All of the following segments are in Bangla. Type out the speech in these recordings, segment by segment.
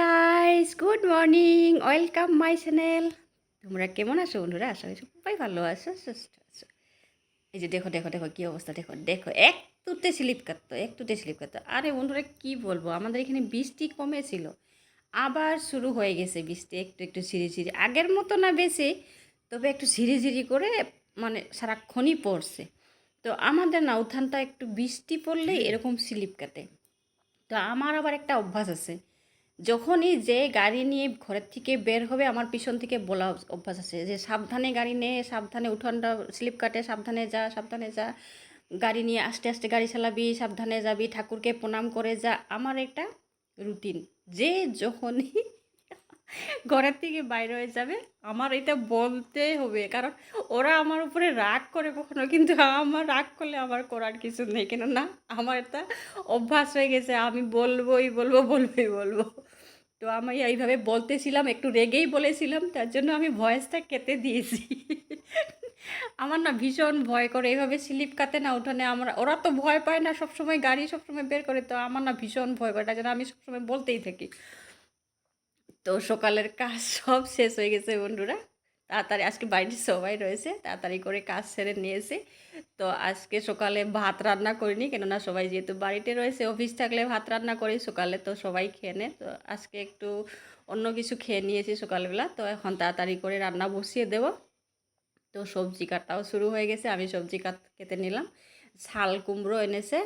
Guys good morning welcome my channel তোমরা কেমন আছো বন্ধুরা? আশা করি সবাই ভালো আছো, সুস্থ আছো। এই যে দেখো দেখো দেখো, কী অবস্থা? দেখো দেখো, এক তুতে স্লিপ কাটতো এক তুতে স্লিপ কাটতো আরে বন্ধুরা, কি বলব? আমাদের এখানে বৃষ্টি কমেছিল। আবার শুরু হয়ে গেছে বৃষ্টি, একটু একটু ঝিরি ঝিরি। আগের মতো না বেশি, তবে একটু ঝিরি ঝিরি করে মানে সারাক্ষণই পড়ছে। তো আমাদের না, উত্থানটা একটু বৃষ্টি পড়লেই এরকম স্লিপ কাটে। তো আমার আবার একটা অভ্যাস আছে। যখনই যে গাড়ি নিয়ে ঘরের থেকে বের হবে, আমার পিছন থেকে বলা অভ্যাস আছে যে সাবধানে গাড়ি নে, সাবধানে উঠানটা স্লিপ কাটে, সাবধানে যা সাবধানে যা। গাড়ি নিয়ে আস্তে আস্তে গাড়ি চালাবি, সাবধানে যাবি, ঠাকুরকে প্রণাম করে যা। আমার একটা রুটিন, যে যখনই ঘরের থেকে বাইরে হয়ে যাবে, আমার এটা বলতে হবে। কারণ ওরা আমার উপরে রাগ করে কখনো, কিন্তু আমার রাগ করলে আমার করার কিছু নেই। কেন না আমার এটা অভ্যাস হয়ে গেছে, আমি বলবোই, বলব বলবোই, বলব। তো আমি এইভাবে বলতেছিলাম, একটু রেগেই বলেছিলাম, তার জন্য আমি ভয়েসটা কেটে দিয়েছি। আমার না ভীষণ ভয় করে, এইভাবে স্লিপ কাতে না উঠানে, আমার, ওরা তো ভয় পায় না, সবসময় গাড়ি সবসময় বের করে, তো আমার না ভীষণ ভয় করে, তার জন্য আমি সবসময় বলতেই থাকি। তো সকালের কাজ সব শেষ হয়ে গেছে, বন্ধুরা। তাড়াতাড়ি, আজকে বাড়িতে সবাই রয়েছে, তাড়াতাড়ি করে কাজ সেরে নিয়েছে। তো আজকে সকালে ভাত রান্না করিনি, কেননা সবাই যেহেতু বাড়িতে রয়েছে, অফিস থাকলে ভাত রান্না করি, সকালে তো সবাই খেয়ে নেয়। তো আজকে একটু অন্য কিছু খেয়ে নিয়েছি সকালবেলা, তো এখন তাড়াতাড়ি করে রান্না বসিয়ে দেব। তো সবজি কাটাও শুরু হয়ে গেছে, আমি সবজি কাট কেটে নিলাম। শাল কুমড়ো এনেছে,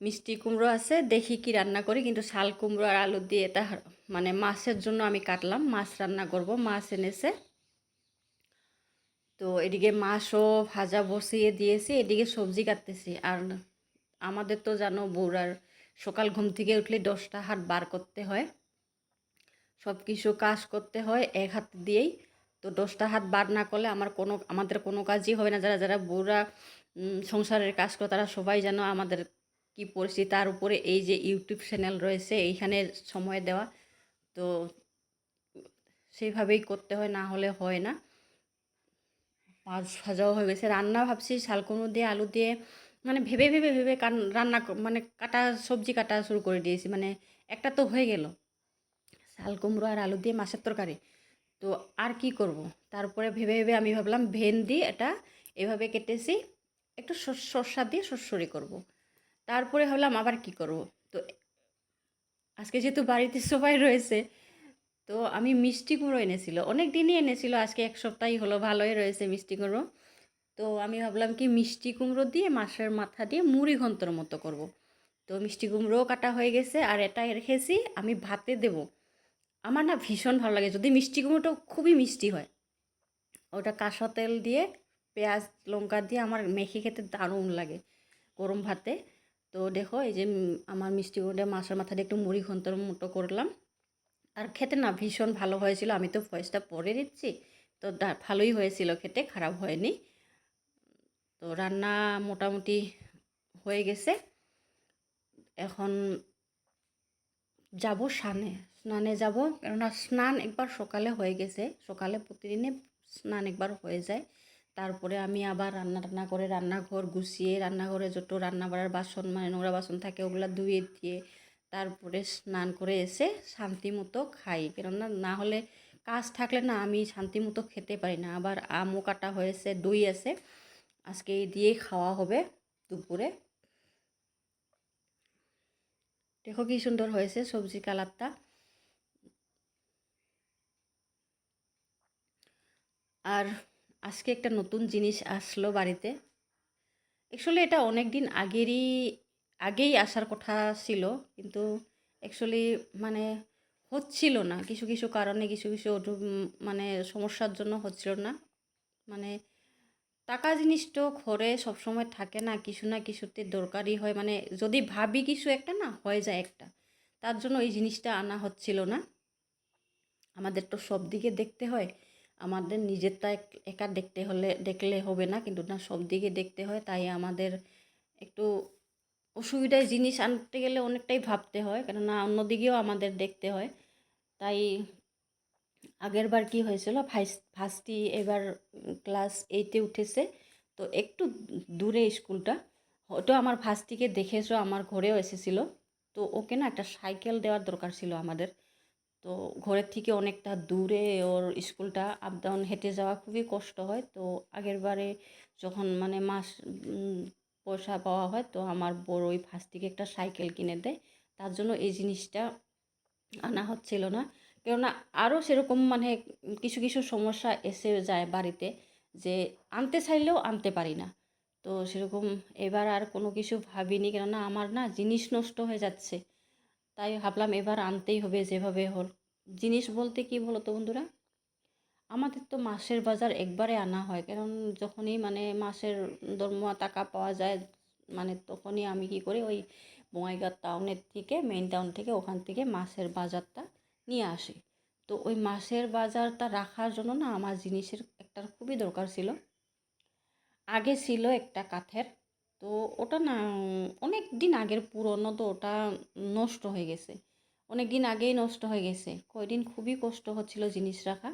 মিষ্টি কুমড়ো আছে, দেখি কি রান্না করি, কিন্তু শাল কুমড়ো আর আলু দিয়ে এটা মানে মাছের জন্য আমি কাটলাম, মাছ রান্না করব, মাছ এনেছে। তো এদিকে মাছও ভাজা বসিয়ে দিয়েছি, এদিকে সবজি কাটতেছি। আর আমাদের তো জানো বউরার সকাল ঘুম থেকে উঠলে দশটা হাত বার করতে হয়। সব কিছু কাজ করতে হয় এক হাত দিয়েই। তো দশটা হাত বার না করলে আমার কোনো, আমাদের কোনো কাজই হবে না। যারা যারা বউরা সংসারের কাজ করে তারা সবাই যেন আমাদের কি পরিস্থিতি। তার উপরে এই যে ইউটিউব চ্যানেল রয়েছে, এইখানে সময় দেওয়া। তো সেইভাবেই করতে হয়, না হলে হয় না। মাছ ভাজাও হয়ে গেছে। রান্না ভাবছি শালকুমড়ো দিয়ে, আলু দিয়ে মানে ভেবে ভেবে ভেবে রান্না মানে কাটা, সবজি কাটা শুরু করে দিয়েছি। মানে একটা তো হয়ে গেল। শাল কুমড়ো আর আলু দিয়ে মাছের তরকারি। তো আর কি করব? তারপরে ভেবে ভেবে আমি ভাবলাম ভেন্ডি এটা এভাবে কেটেছি। একটু সর্ষা দিয়ে সরষরি করব। তারপরে ভাবলাম আবার কি করব? তো আজকে যেহেতু বাড়িতে সবাই রয়েছে তো আমি মিষ্টি কুমড়ো এনেছিল। অনেক দিনই এনেছিল, আজকে এক সপ্তাহই হলো, ভালোই রয়েছে মিষ্টি কুমড়ো। তো আমি ভাবলাম কি মিষ্টি কুমড়ো দিয়ে মাছের মাথা দিয়ে মুড়ি ঘন্তর মতো করব। তো মিষ্টি কুমড়োও কাটা হয়ে গেছে, আর এটা রেখেছি আমি ভাতে দেব। আমার না ভীষণ ভালো লাগে, যদি মিষ্টি কুমড়োটা খুবই মিষ্টি হয়। ওটা কাঁসা তেল দিয়ে, পেঁয়াজ, লঙ্কা দিয়ে আমার মেখে খেতে দারুণ লাগে গরম ভাতে। তো দেখো এই যে আমার মিষ্টি কুমড়ো মাছের মাথা দিয়ে একটু মুড়ি ঘন্তর মতো করলাম। আর খেতে না ভীষণ ভালো হয়েছিল। আমি তো ভয়েসটা পরে দিচ্ছি তো ভালোই হয়েছিল খেতে, খারাপ হয়নি। তো রান্না মোটামুটি হয়ে গেছে। এখন যাব স্নানে স্নানে যাব। কেননা স্নান একবার সকালে হয়ে গেছে। সকালে প্রতিদিনে স্নান একবার হয়ে যায়। তারপরে আমি আবার রান্না টান্না করে রান্নাঘর গুছিয়ে, রান্নাঘরে যত রান্না বাড়ার বাসন মানে নোংরা বাসন থাকে, ওগুলো ধুয়ে দিয়ে তারপরে স্নান করে এসে শান্তি মতো খাই। কেননা না হলে কাজ থাকলে না আমি শান্তি মতো খেতে পারি না। আবার আমও কাটা হয়েছে, দই আছে। আজকে এই দিয়েই খাওয়া হবে দুপুরে। দেখো কি সুন্দর হয়েছে সবজি কালারটা। আর আজকে একটা নতুন জিনিস আসলো বাড়িতে। অ্যাকচুয়ালি এটা অনেক দিন আগেরই আগেই আসার কথা ছিল, কিন্তু অ্যাকচুয়ালি মানে হচ্ছিল না। কিছু কিছু কারণে কিছু কিছু মানে সমস্যার জন্য হচ্ছিল না। মানে টাকা জিনিস তো ঘরে সবসময় থাকে না, কিছু না কিছুতে দরকারি হয়। মানে যদি ভাবি কিছু একটা না, হয়ে যায় একটা। তার জন্য এই জিনিসটা আনা হচ্ছিল না। আমাদের তো সব দিকে দেখতে হয়। আমাদের নিজেরটা একা দেখতে হলে, দেখলে হবে না, কিন্তু না সব দিকে দেখতে হয়। তাই আমাদের একটু অসুবিধায় জিনিস আনতে গেলে অনেকটাই ভাবতে হয়, কেননা অন্যদিকেও আমাদের দেখতে হয়। তাই আগের বার কী হয়েছিল ফার্স্টই এবার ক্লাস এইটে উঠেছে, তো একটু দূরে স্কুলটা। হয়তো আমার ফার্স্টিকে দেখেছ, আমার ঘরেও এসেছিল। তো ওকে না একটা সাইকেল দেওয়ার দরকার ছিল আমাদের। তো ঘরের থেকে অনেকটা দূরে ওর স্কুলটা আপ ডাউন হেঁটে যাওয়া খুবই কষ্ট হয়। তো আগের বারে যখন মানে মাস পয়সা পাওয়া হয়, তো আমার বড় ওই ফার্স্ট থেকে একটা সাইকেল কিনে দেয়। তার জন্য এই জিনিসটা আনা হচ্ছিল না। কেননা আরও সেরকম মানে কিছু কিছু সমস্যা এসে যায় বাড়িতে যে আনতে চাইলেও আনতে পারি না। তো সেরকম এবার আর কোনো কিছু ভাবিনি, কেননা আমার না জিনিস নষ্ট হয়ে যাচ্ছে। তাই ভাবলাম এবার আনতেই হবে যেভাবে হল জিনিস বলতে কি বলো তো বন্ধুরা? আমাদের তো মাসের বাজার একবারে আনা হয়। কারণ যখনই মানে মাসের দরমা টাকা পাওয়া যায় মানে তখনই আমি কি করি, ওই বঙ্গাইগাঁ টাউনের থেকে মেইন টাউন থেকে ওখান থেকে মাসের বাজারটা নিয়ে আসি। তো ওই মাসের বাজারটা রাখার জন্য না আমার জিনিসের একটা খুবই দরকার ছিল। আগে ছিল একটা কাঠের, তো ওটা না অনেক দিন আগের পুরনো তো ওটা নষ্ট হয়ে গেছে। অনেক দিন আগেই নষ্ট হয়ে গেছে। কয়দিন খুবই কষ্ট হচ্ছিল জিনিস রাখা।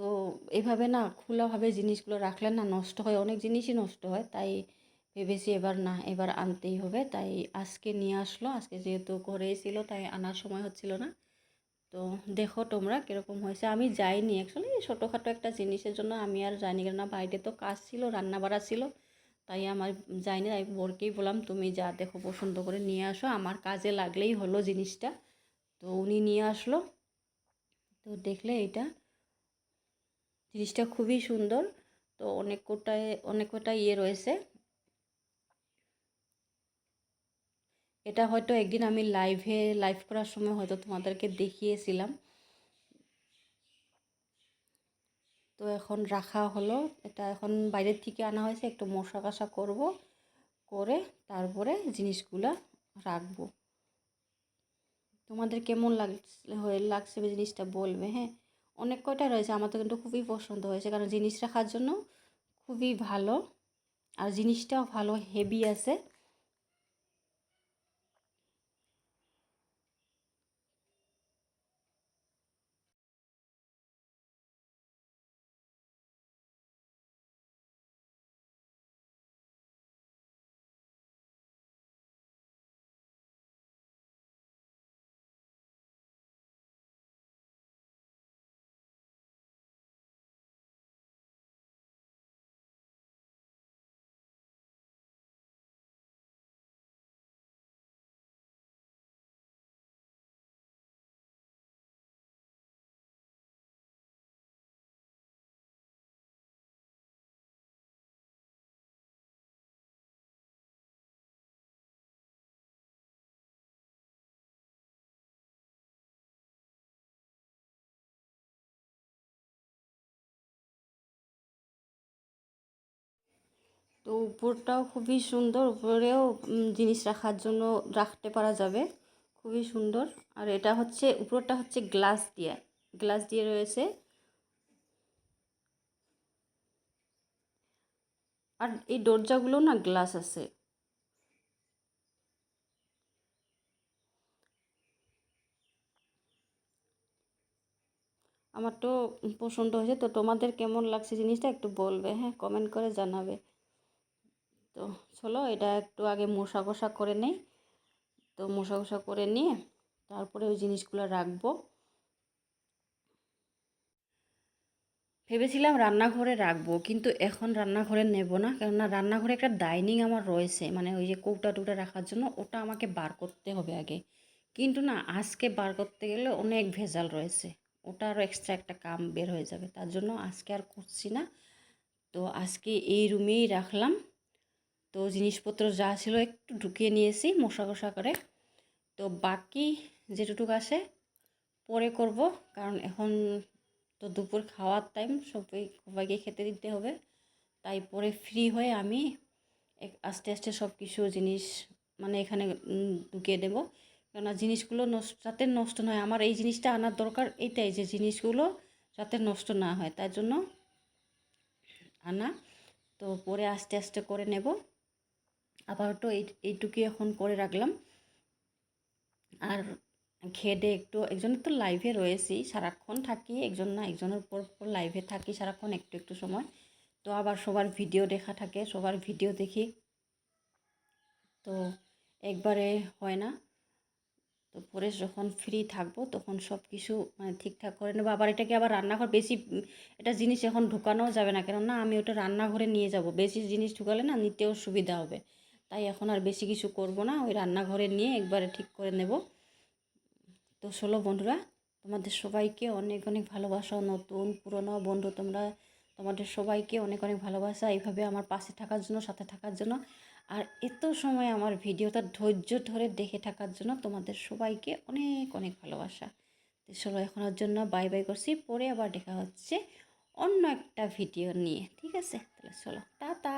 তো এভাবে না খোলাভাবে জিনিসগুলো রাখলে না নষ্ট হয়, অনেক জিনিসই নষ্ট হয়। তাই ভেবেছি এবার না, এবার আনতেই হবে। তাই আজকে নিয়ে আসলো। আজকে যেহেতু ঘরেই ছিল, তাই আনার সময় হচ্ছিল না। তো দেখো তোমরা কীরকম হয়েছে। আমি যাইনি অ্যাকচুয়ালি ছোটোখাটো একটা জিনিসের জন্য। আমি আর যাইনি কেন না, বাইরে তো কাজ ছিল রান্না বাড়া ছিল। তাই আমার যাইনি, তাই বরকেই বললাম, তুমি যা দেখো, পছন্দ করে নিয়ে আসো। আমার কাজে লাগলেই হলো জিনিসটা। তো উনি নিয়ে আসলো। তো দেখলে এটা জিনিসটা খুবই সুন্দর। তো অনেক কোটায়, অনেক কটা ইয়ে রয়েছে। এটা হয়তো একদিন আমি লাইভে লাইভ করার সময় হয়তো তোমাদেরকে দেখিয়েছিলাম। তো এখন রাখা হলো। এটা এখন বাইরের থেকে আনা হয়েছে। একটু মশা কষা করব, করে তারপরে জিনিসগুলা রাখব। তোমাদের কেমন হয়ে লাগছে জিনিসটা বলবে হ্যাঁ? অনেক কয়টা রয়েছে, আমার তো কিন্তু খুবই পছন্দ হয়েছে। কারণ জিনিস রাখার জন্য খুবই ভালো, আর জিনিসটাও ভালো হেভি আছে। তো উপরটাও খুবই সুন্দর, উপরেও জিনিস রাখার জন্য রাখতে পারা যাবে। খুবই সুন্দর। আর এটা হচ্ছে, উপরটা হচ্ছে গ্লাস দিয়ে। গ্লাস দিয়ে রয়েছে। আর এই দরজাগুলো না গ্লাস আছে। আমার তো পছন্দ হয়েছে। তো তোমাদের কেমন লাগছে জিনিসটা একটু বলবে হ্যাঁ? কমেন্ট করে জানাবে। তো চলো এটা একটু আগে মশা কষা করে নেই। তো মশা কষা করে নিয়ে তারপরে ওই জিনিসগুলো রাখব। ভেবেছিলাম রান্নাঘরে রাখব, কিন্তু এখন রান্নাঘরে নেব না। কেননা রান্নাঘরে একটা ডাইনিং আমার রয়েছে মানে ওই যে কৌটা টুটা রাখার জন্য ওটা আমাকে বার করতে হবে আগে। কিন্তু না, আজকে বার করতে গেলে অনেক ভেজাল রয়েছে। ওটা আরও এক্সট্রা একটা কাম বের হয়ে যাবে, তার জন্য আজকে আর করছি না। তো আজকে এই রুমেই রাখলাম। তো জিনিসপত্র যা ছিল একটু ঢুকিয়ে নিয়েছি মশা কষা করে। তো বাকি যেটুকু আসে পরে করব, কারণ এখন তো দুপুর খাওয়ার টাইম সবাই সবাইকে খেতে দিতে হবে। তাই পরে ফ্রি হয়ে আমি আস্তে আস্তে সব কিছু জিনিস মানে এখানে ঢুকিয়ে দেব। কেননা জিনিসগুলো নষ্ট যাতে নষ্ট না হয়, আমার এই জিনিসটা আনার দরকার এইটাই যে জিনিসগুলো যাতে নষ্ট না হয়, তার জন্য আনা। তো পরে আস্তে আস্তে করে নেব। আপাতত এই এইটুকুই এখন করে রাখলাম। আর খেয়ে দিয়ে একটু, একজনের তো লাইভে রয়েছি, সারাক্ষণ থাকি, একজন না একজনের উপর উপর লাইভে থাকি সারাক্ষণ একটু একটু সময়। তো আবার সবার ভিডিও দেখা থাকে, সবার ভিডিও দেখি। তো একবারে হয় না। তো পরে যখন ফ্রি থাকব, তখন সব কিছু মানে ঠিকঠাক করে নেব। আবার এটাকে আবার রান্নাঘর বেশি, এটা জিনিস এখন ঢুকানোও যাবে না। কেননা আমি ওটা রান্নাঘরে নিয়ে যাব। বেশি জিনিস ঢুকালে না নিতেও সুবিধা হবে। তাই এখন আর বেশি কিছু করব না, ওই রান্নাঘরে নিয়ে একবারে ঠিক করে নেব। তো ষোলো বন্ধুরা, তোমাদের সবাইকে অনেক অনেক ভালোবাসা, নতুন পুরনো বন্ধু তোমরা, তোমাদের সবাইকে অনেক অনেক ভালোবাসা, এইভাবে আমার পাশে থাকার জন্য, সাথে থাকার জন্য। আর এত সময় আমার ভিডিওটা ধৈর্য ধরে দেখে থাকার জন্য তোমাদের সবাইকে অনেক অনেক ভালোবাসা। তো চলো এখনের জন্য বাই বাই করছি, পরে আবার দেখা হচ্ছে অন্য একটা ভিডিও নিয়ে, ঠিক আছে? তাহলে চলো টাটা!